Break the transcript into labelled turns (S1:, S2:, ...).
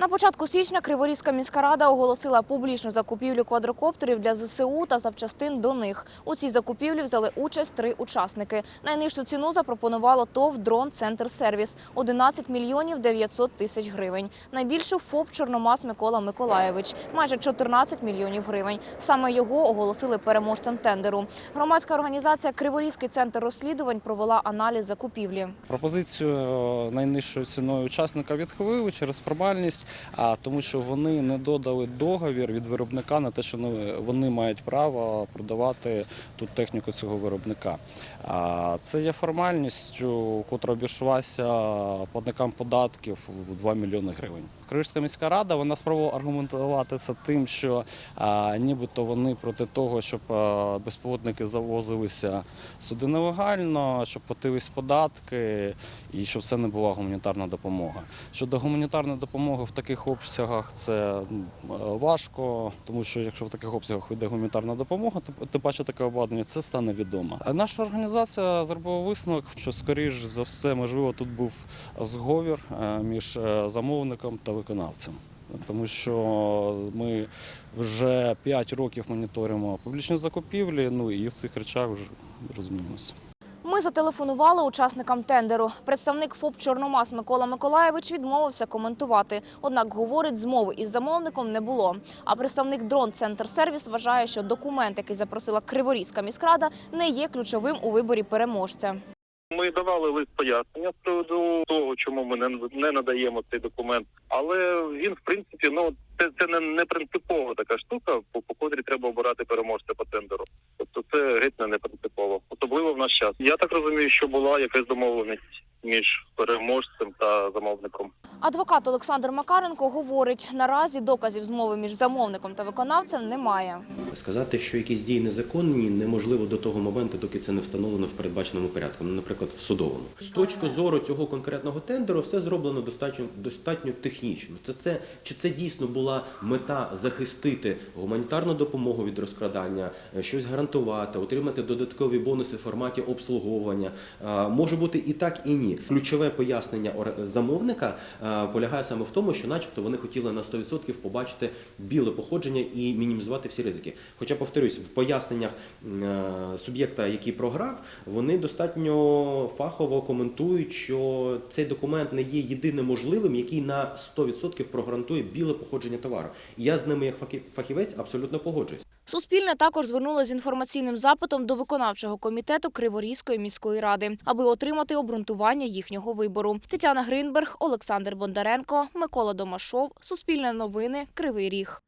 S1: На початку січня Криворізька міська рада оголосила публічну закупівлю квадрокоптерів для ЗСУ та запчастин до них. У цій закупівлі взяли участь три учасники. Найнижчу ціну запропонувало ТОВ «Дрон Центр Сервіс» – 11 мільйонів 900 тисяч гривень. Найбільшу ФОП «Чорномаз» Микола Миколаєвич – майже 14 мільйонів гривень. Саме його оголосили переможцем тендеру. Громадська організація «Криворізький центр розслідувань» провела аналіз закупівлі.
S2: Пропозицію е, найнижчою ціною учасника відхилили через формальність, а тому, що вони не додали договір від виробника на те, що ну, вони мають право продавати тут техніку цього виробника. А це є формальністю, котра обійшлася платникам податків у 2 мільйони гривень. Криворізька міська рада вона спробувала аргументувати це тим, що а, нібито вони проти того, щоб а, безпілотники завозилися сюди нелегально, щоб платились податки і щоб це не була гуманітарна допомога. Щодо гуманітарної допомоги в таких обсягах це важко, тому що якщо в таких обсягах йде гуманітарна допомога, то тим паче таке обладнання, це стане відомо. Наша організація зробила висновок, що скоріш за все, можливо, тут був зговір е, між е, замовником та виконавцем. Тому що ми вже 5 років моніторимо публічні закупівлі, ну і в цих речах вже розуміємося.
S1: Ми зателефонували учасникам тендеру. Представник ФОП «Чорномаз» Микола Миколаєвич відмовився коментувати. Однак, говорить, змови із замовником не було. А представник «Дрон Центр Сервіс» вважає, що документ, який запросила Криворізька міськрада, не є ключовим у виборі переможця.
S3: Ми давали лист пояснення з приводу того, чому ми не, не надаємо цей документ. Але він, в принципі, ну це, це не, не принципова така штука, по, по котрій треба обирати переможця по тендеру. Тобто це геть не, принципово, особливо в наш час. Я так розумію, що була якась домовленість між переможцем та замовником.
S1: Адвокат Олександр Макаренко говорить, наразі доказів змови між замовником та виконавцем немає.
S4: Сказати, що якісь дії незаконні, неможливо до того моменту, доки це не встановлено в передбаченому порядку, ну, наприклад, в судовому. З точки зору цього конкретного тендеру, все зроблено достатньо достатньо технічно. Це це чи це дійсно була мета захистити гуманітарну допомогу від розкрадання, е, щось гарантувати, отримати додаткові бонуси в форматі обслуговування. А, Може бути і так, і ні. Ключове пояснення замовника е, полягає саме в тому, що, начебто, вони хотіли на 100% побачити біле походження і мінімізувати всі ризики. Хоча, повторюсь, в поясненнях е, суб'єкта, який програв, вони достатньо фахово коментують, що цей документ не є єдиним можливим, який на 100% прогарантує біле походження товару. Я з ними, як фахі- фахівець, абсолютно погоджуюсь.
S1: Суспільне також звернулося з інформаційним запитом до виконавчого комітету Криворізької міської ради, аби отримати обґрунтування їхнього вибору. Тетяна Гринберг, Олександр Бондаренко, Микола Домашов, Суспільне новини, Кривий Ріг.